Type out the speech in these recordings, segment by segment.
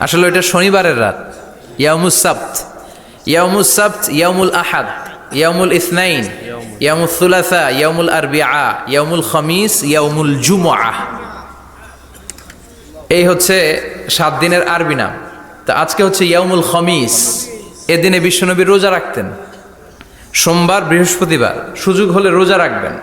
আসলে এটা শনিবারের রাত। ইয়ামুস সাপ্ত ইয়ামুস সাপ্ত ইয়ামুল আহাদ ইয়ামুল ইসনাইন ইয়ামুল সুলাসা ইয়ামুল আরবিআ ইয়ামুল খমিস ইয়ামুল জুমআ। এই হচ্ছে সাত দিনের আরবি নাম। তা আজকে হচ্ছে ইয়ামুল খমিস। এদিনে বিশ্বনবী রোজা রাখতেন। সোমবার, বৃহস্পতিবার, সুযোগ হলে রোজা রাখবেন।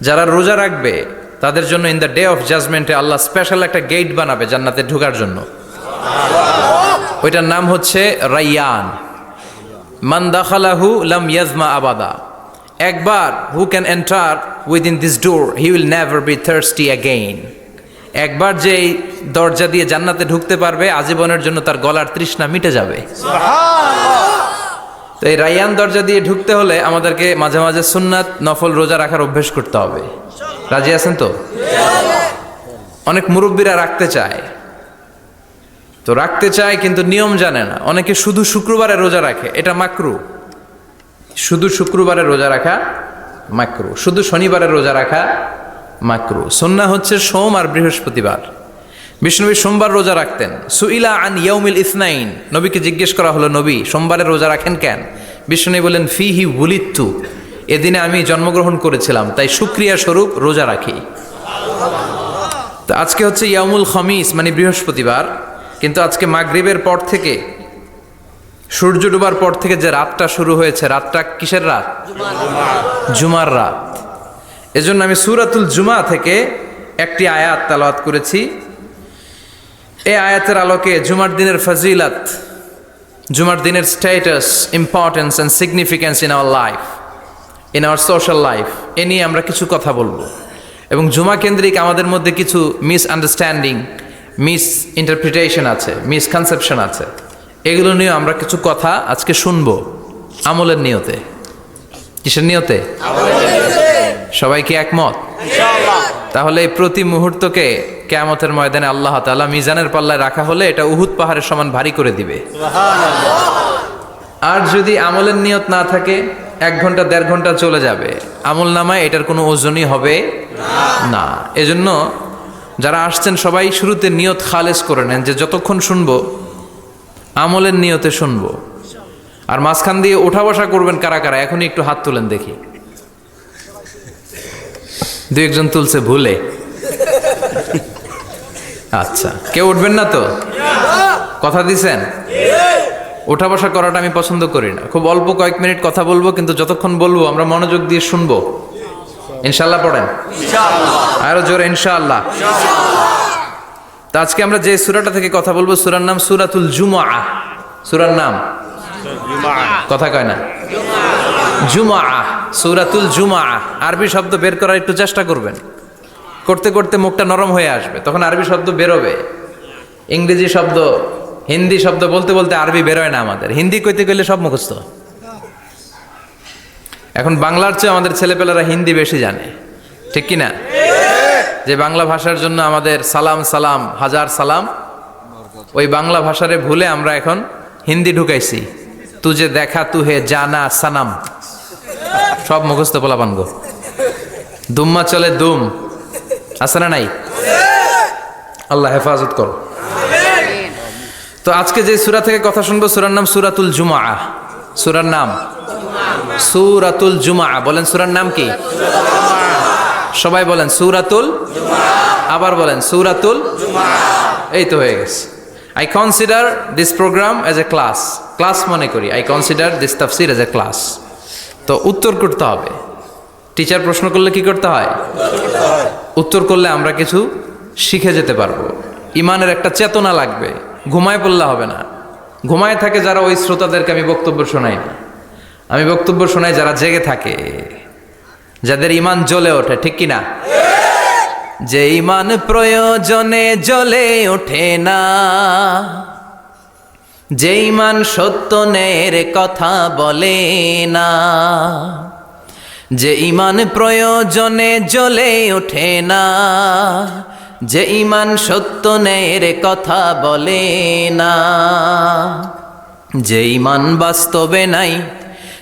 যারা রোজা রাখবে, তাদের জন্য ইন দ্য ডে অফ জাজমেন্টে আল্লাহ স্পেশাল একটা গেট বানাবে জান্নাতে ঢোকার জন্য। ওইটার নাম হচ্ছে রাইয়ান। মান দাখালাহু লাম ইয়াজমা আবাদা। একবার who can enter within this door he will never be thirsty again একবার যে এই দরজা দিয়ে জান্নাতে ঢুকতে পারবে আজীবনের জন্য তার গলার তৃষ্ণা মিটে যাবে। তো এই রাইয়ান দরজা দিয়ে ঢুকতে হলে আমাদেরকে মাঝে মাঝে সুন্নাত নফল রোজা রাখার অভ্যেস করতে হবে। রাজি আছেন তো? অনেক মুরব্বীরা রাখতে চায়। তো রাখতে চায়, কিন্তু নিয়ম জানে না। অনেকে শুধু শুক্রবারে রোজা রাখে, এটা মাকরু। শুধু শুক্রবারে রোজা রাখা মাকরু। শুধু শনিবারে রোজা রাখা মাকরু। সন্না হচ্ছে সোম আর বৃহস্পতিবার। বিষ্ণুবী সোমবার রোজা রাখতেন। সুইলা আন ইয়াউমিল ইসনাইন। নবীকে জিজ্ঞেস করা হলো, নবী, সোমবারে রোজা রাখেন কেন? বিষ্ণু বলেন ফি হি বুলিত্তু এদিনে আমি জন্মগ্রহণ করেছিলাম, তাই সুক্রিয়া স্বরূপ রোজা রাখি। তো আজকে হচ্ছে ইয়ামুল খমিস মানে বৃহস্পতিবার। কিন্তু আজকে মাগরিবের পর থেকে, সূর্য ডুবার পর থেকে যে রাতটা শুরু হয়েছে, রাতটা কিসের রাত? জুমার রাত। এজন্য আমি সুরাতুল জুমা থেকে একটি আয়াত তালাওয়াত করেছি। এই আয়াতের আলোকে জুমার দিনের ফজিলাত, জুমার দিনের status importance and significance in our life in our social life এ নিয়ে আমরা কিছু কথা বলব। এবং জুমা কেন্দ্রিক আমাদের মধ্যে কিছু মিস আন্ডারস্ট্যান্ডিং মিস ইন্টারপ্রিটেশন আছে মিসকনসেপশন আছে। এগুলো নিয়ে আমরা কিছু কথা আজকে শুনব আমলের নিয়তে। কিসের নিয়তে? সবাই কি একমত? তাহলে এই প্রতি মুহূর্তকে কেয়ামতের ময়দানে আল্লাহ তাআলা মিজানের পাল্লায় রাখা হলে এটা উহুদ পাহাড়ের সমান ভারী করে দিবে। আর যদি আমলের নিয়ত না থাকে, এক ঘণ্টা, দেড় ঘণ্টা চলে যাবে। আমল নামায় এটার কোনো ওজনই হবে না। এজন্য যারা আসছেন সবাই শুরুতে নিয়ত খালেজ করে নেন যে যতক্ষণ শুনব, আমলের নিয়তে শুনব। আর মাঝখান দিয়ে ওঠা বসা করবেন কারা কারা, এখনই একটু হাত তুলেন দেখি। দু একজন তুলছে ভুলে। আচ্ছা কেউ উঠবেন না তো? কথা দিছেন? ওঠা বসা করাটা আমি পছন্দ করি না। খুব অল্প কয়েক মিনিট কথা বলব, কিন্তু যতক্ষণ বলব আমরা মনোযোগ দিয়ে শুনব। ইনশাল্লাহ পড়েন। আরও জোরে ইনশাআল্লাহ। তা আজকে আমরা যে সুরাটা থেকে কথা বলব সুরার নাম সুরাতুল জুমা সুরার নাম? কথা কয় না। জুমা সুরাতুল জুমা আরবি শব্দ বের করার একটু চেষ্টা করবেন। করতে করতে মুখটা নরম হয়ে আসবে তখন আরবি শব্দ বেরোবে। ইংরেজি শব্দ হিন্দি শব্দ বলতে বলতে আরবি বেরোয় না আমাদের। হিন্দি কইতে গেলে সব মুখস্থ। এখন বাংলার চেয়ে আমাদের ছেলেপেলেরা হিন্দি বেশি জানে। ঠিক কি না? যে বাংলা ভাষার জন্য আমাদের সালাম সালাম, হাজার সালাম, ওই বাংলা ভাষারে ভুলে আমরা এখন হিন্দি ঢুকাইছি। তুজে দেখা তুহে জানা সানাম। সব মুখস্থ পোলাপান গো। দুম্মা চলে দুম। আছে না নাই? আল্লাহ হেফাজত করো। তো আজকে যে সুরা থেকে কথা শুনব, সুরার নাম সুরাতুল জুমা সুরার নাম সুরাতুল জুমা। বলেন সুরার নাম কি? সবাই বলেন সুরাতুল আবার বলেন সুরাতুল এই তো হয়ে গেছে। I consider this programme as A class class মনে করি। আই কনসিডার দিস তাফসির এজ এ ক্লাস তো উত্তর করতে হবে। টিচার প্রশ্ন করলে কি করতে হয়? উত্তর করলে আমরা কিছু শিখে যেতে পারব। ইমানের একটা চেতনা লাগবে। ঘুমায় পড়লে হবে না। ঘুমায় থাকে যারা ওই শ্রোতাদেরকে আমি বক্তব্য শোনাই না। আমি বক্তব্য শোনাই যারা জেগে থাকে, যাদের ইমান জ্বলে ওঠে, ঠিক কি না? যে ইমান প্রয়োজনে জ্বলে ওঠে না। যে ইমান সত্য ন্যায়ের কথা বলে না। যে ইমান প্রয়োজনে জ্বলে ওঠে না। যে ইমান সত্য ন্যায়ের কথা বলে না। যে ইমান বাস্তবে নাই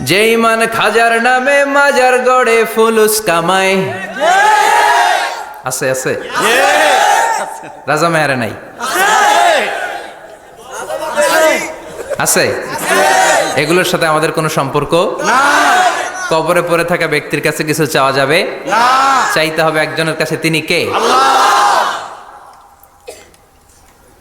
যে ইমান খাজার নামে মাজার গড়ে ফুলুস কামায় আছে আছে। রাজা মেয়ারে নাই। আছে। এগুলোর সাথে আমাদের কোনো সম্পর্ক কবরে পড়ে থাকা ব্যক্তির কাছে কিছু চাওয়া যাবে? চাইতে হবে একজনের কাছে তিনি কে?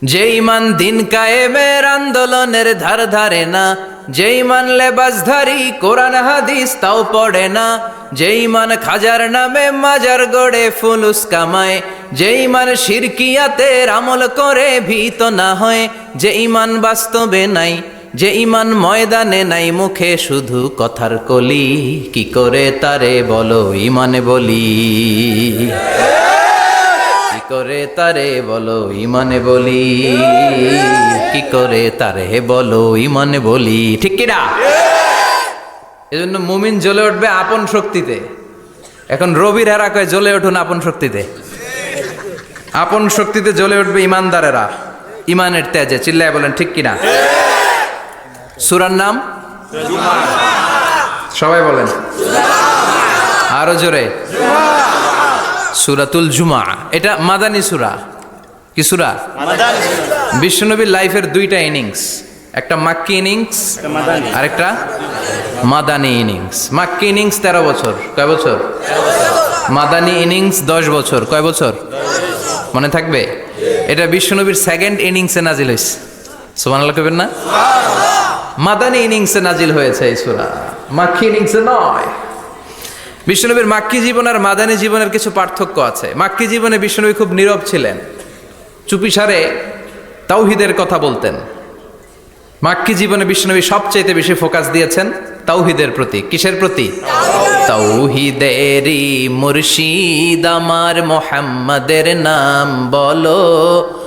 যে ইমান দিন কায়েমের আন্দোলনের ধার ধারে না যে ইমান লেবাসধারী কোরআন হাদিস তাও পড়ে না যে ইমান খাজার নামে মাজার গড়ে ফুলুস কামায় যে ইমান শিরকিয়াতের আমল করে ভীত না হয় যে ইমান বাস্তবে নাই যে ইমান ময়দানে নাই, মুখে শুধু কথার কলি, কি করে তারে বলো ইমানে বলি? করে তারে বলো ইমানে বলি? কি করে তারে বলো ইমানে বলি? ঠিক কিনা এজন্য মুমিন জ্বলে উঠবে আপন শক্তিতে। এখন রবির হেরা কয়, জ্বলে উঠুন আপন শক্তিতে। আপন শক্তিতে জ্বলে উঠবে ইমানদারেরা। ইমানের তেজে, চিল্লায় বলেন, ঠিক কিনা সুরার নাম? সবাই বলেন। আরও জোরে। সুরাতুল জুমা। এটা মাদানী সুরা। কি সুরা? বিশ্বনবীর লাইফের দুইটা ইনিংস। একটা মাক্কি ইনিংস আর একটা মাদানী। ইনিংস। মাক্কি ইনিংস তেরো বছর। কয় বছর? মাদানী ইনিংস দশ বছর। কয় বছর? মনে থাকবে? এটা বিশ্বনবীর সেকেন্ড ইনিংসে নাজিল হয়েছে। সোমান আল্লাহ কবেন না মাদানী ইনিংসে নাজিল হয়েছে এই সুরা। মাক্কি ইনিংসে নয়। বিষ্ণুনবীর মাক্কি জীবন আর মাদানী জীবনের কিছু পার্থক্য আছে। মাক্কি জীবনে বিষ্ণুনবী খুব নীরব ছিলেন। চুপিসারে তাওহিদের কথা বলতেন। মাক্কি জীবনে বিষ্ণুনবী সবচাইতে বেশি ফোকাস দিয়েছেন তাওহিদের প্রতি। কিসের প্রতি? তাওহিদেরই মুর্শিদ আমার মোহাম্মদের নাম বলো।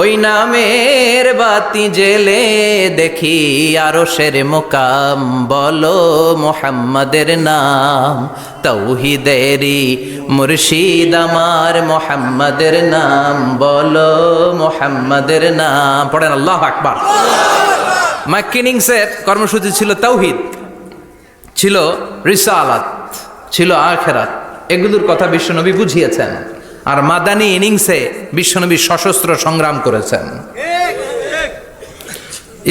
ওই নামের বাতি জেলে দেখি আরও শের মোকাম, বলো মোহাম্মদের নাম তৌহিদেরি মুর্শিদ আমার মোহাম্মদের নাম, বলো মোহাম্মদের নাম। পড়েন আল্লাহ আকবার। মাকিনিংসের কর্মসূচি ছিল তৌহিদ, ছিল রিসালাত, ছিল আখেরাত। এগুলোর কথা বিশ্বনবী বুঝিয়েছেন। আর মাদানী ইনিংসে বিশ্বনবী সশস্ত্র সংগ্রাম করেছেন।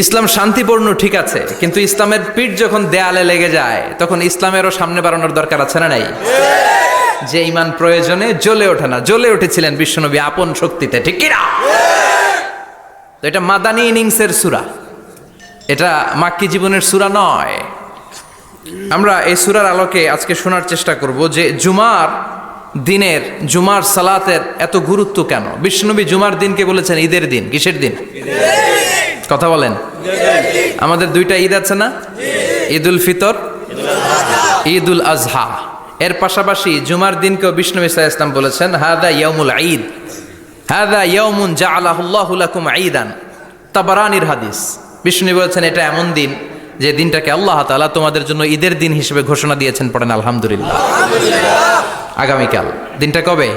ইসলাম শান্তিপূর্ণ ঠিক আছে, কিন্তু ইসলামের পিঠ যখন দেয়ালে লেগে যায়, তখন ইসলামেরও সামনে বাড়ানোর দরকার আছে না নাই? যে ইমান প্রয়োজনে জ্বলে ওঠে না, জ্বলে উঠেছিলেন বিশ্বনবী আপন শক্তিতে, ঠিক কিনা? তো এটা মাদানী ইনিংসের সুরা। এটা মাক্কি জীবনের সুরা নয়। আমরা এই সুরার আলোকে আজকে শোনার চেষ্টা করব যে জুমার দিনের জুমার সালাতের এত গুরুত্ব কেন? বিষ্ণুনবী জুমার দিনকে বলেছেন ঈদের দিন। কিসের দিন? কথা বলেন। আমাদের দুইটা ঈদ আছে না? ঈদ উল ফিতর ঈদ উল আজহা। এর পাশাপাশি জুমার দিনকেও বিষ্ণু ইসা ইসলাম বলেছেন হাদা ইয়ামুল ঈদ। হাদা ইয়ামুন জা আল্লাহুল্লাকুম ঈদান। তাবারানির হাদিস। বিষ্ণু বলেছেন, এটা এমন দিন যে দিনটাকে আল্লাহ তাআলা তোমাদের জন্য ঈদের দিন হিসেবে ঘোষণা দিয়েছেন। পড়েন, আলহামদুলিল্লাহ। আগামীকাল। দিনটা কবে?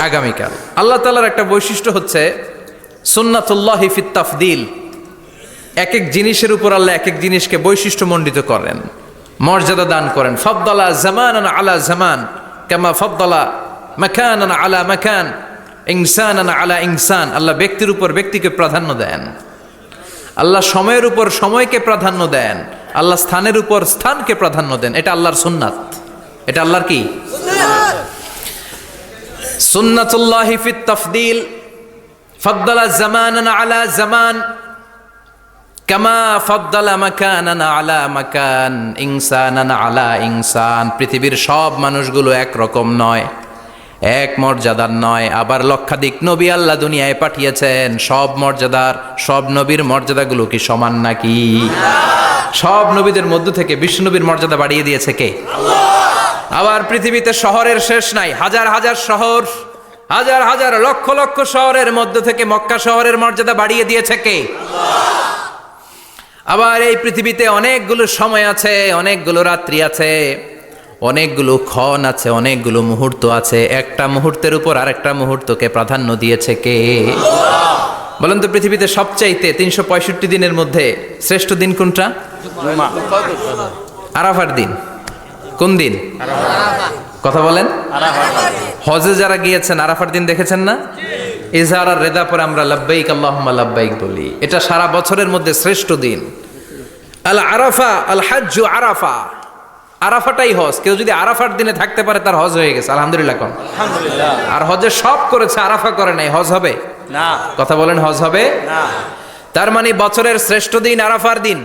আগামীকাল। আল্লাহ তালার একটা বৈশিষ্ট্য হচ্ছে সুন্নাতুল্লাহ ফিত তাফদিল। এক এক জিনিসের উপর আল্লাহ এক এক জিনিসকে বৈশিষ্ট্য বৈশিষ্ট্যমণ্ডিত করেন। মর্যাদা দান করেন। ফদ্দালা জামান আলা জামান কামা ফদ্দালা মাকান আলা মাকান ইনসান আলা ইনসান। আল্লাহ ব্যক্তির উপর ব্যক্তিকে প্রাধান্য দেন। আল্লাহ সময়ের উপর সময়কে প্রাধান্য দেন। আল্লাহ স্থানের উপর স্থানকে প্রাধান্য দেন। এটা আল্লাহর সুন্নাত। এটা আল্লাহর কি? সুন্নাতুল্লাহি ফিত তাফদিল, ফদ্দালা জামানান আলা জামান, কামা ফদ্দালা মাকানান আলা মাকান, ইনসানান আলা ইনসান। পৃথিবীর সব মানুষগুলো একরকম নয়, এক মর্যাদার নয়। আবার লক্ষাধিক নবী আল্লাহ দুনিয়ায় পাঠিয়েছেন, সব মর্যাদার, সব নবীর মর্যাদাগুলো কি সমান নাকি? সব নবীদের মধ্য থেকে বিশ্ব নবীর মর্যাদা বাড়িয়ে দিয়েছে কে? আবার পৃথিবীতে শহরের শেষ নাই। হাজার হাজার শহর হাজার হাজার লক্ষ লক্ষ শহরের মধ্য থেকে মক্কা শহরের মর্যাদা বাড়িয়ে দিয়েছে কে? আবার এই পৃথিবীতে অনেকগুলো সময় আছে অনেকগুলো রাত্রি আছে অনেকগুলো ক্ষণ আছে অনেকগুলো মুহূর্ত আছে। একটা মুহূর্তের উপর আরেকটা মুহূর্তকে প্রাধান্য দিয়েছে কে? বলেন তো পৃথিবীতে সবচাইতে তিনশো পঁয়ষট্টি দিনের মধ্যে শ্রেষ্ঠ দিন কোনটা? আরাফার দিন। কোন দিন? কথা বলেন। হজে যারা গিয়েছেন আরাফার দিন দেখেছেন না? ইজহার আর রেদা পরে আমরা লাব্বাইক আল্লাহুম্মা লাব্বাইক বলি। এটা সারা বছরের মধ্যে শ্রেষ্ঠ দিন। আল আরাফা আল হাজ্জু আরাফা। আরাফাটাই হজ। কেউ যদি আরাফার দিনে থাকতে পারে তার হজ হয়ে গেছে। আলহামদুলিল্লাহ কোন আলহামদুলিল্লাহ। আর হজে সব করেছে আরাফা করে নাই। হজ হবে? না। কথা বলেন হজ হবে? না। তার মানে বছরের শ্রেষ্ঠ দিন আরাফার দিন।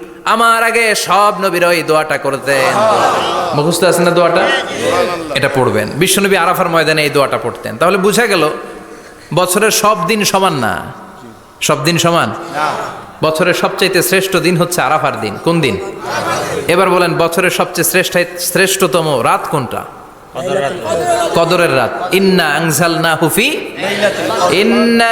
আমার আগে সব নবীর ওই দোয়াটা করতেন। মুখস্থ আছে না দোয়াটা? এটা পড়বেন। বিশ্বনবী আরাফার ময়দানে এই দোয়াটা পড়তেন। তাহলে বুঝা গেল বছরের সব দিন সমান না? সব দিন সমান? বছরের সবচাইতে শ্রেষ্ঠ দিন হচ্ছে আরাফার দিন। কোন দিন? এবার বলেন বছরের সবচেয়ে শ্রেষ্ঠ শ্রেষ্ঠতম রাত কোনটা? কদরের রাত। ইন্না আংজাল না হুফি ইন্না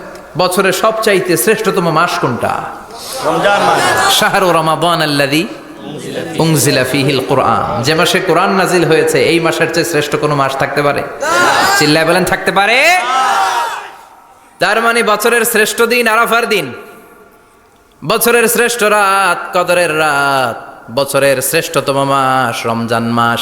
বছরের সবচাইতে শ্রেষ্ঠতম মাস কোনটা? শাহরু রমাদান আল্লাযী উনজিলা ফিহিল কোরআন। যে মাসে কোরআন নাজিল হয়েছে এই মাসের চেয়ে শ্রেষ্ঠ কোনো মাস থাকতে পারে? চিল্লায় বলেন থাকতে পারে। তার মানে বছরের শ্রেষ্ঠ দিন আরাফার দিন। বছরের শ্রেষ্ঠ রাত কদরের রাত। বছরের শ্রেষ্ঠতম মাস রমজান মাস।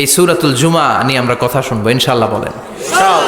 এই সুরাতুল জুমা নিয়ে আমরা কথা শুনব ইনশাল্লাহ বলেন।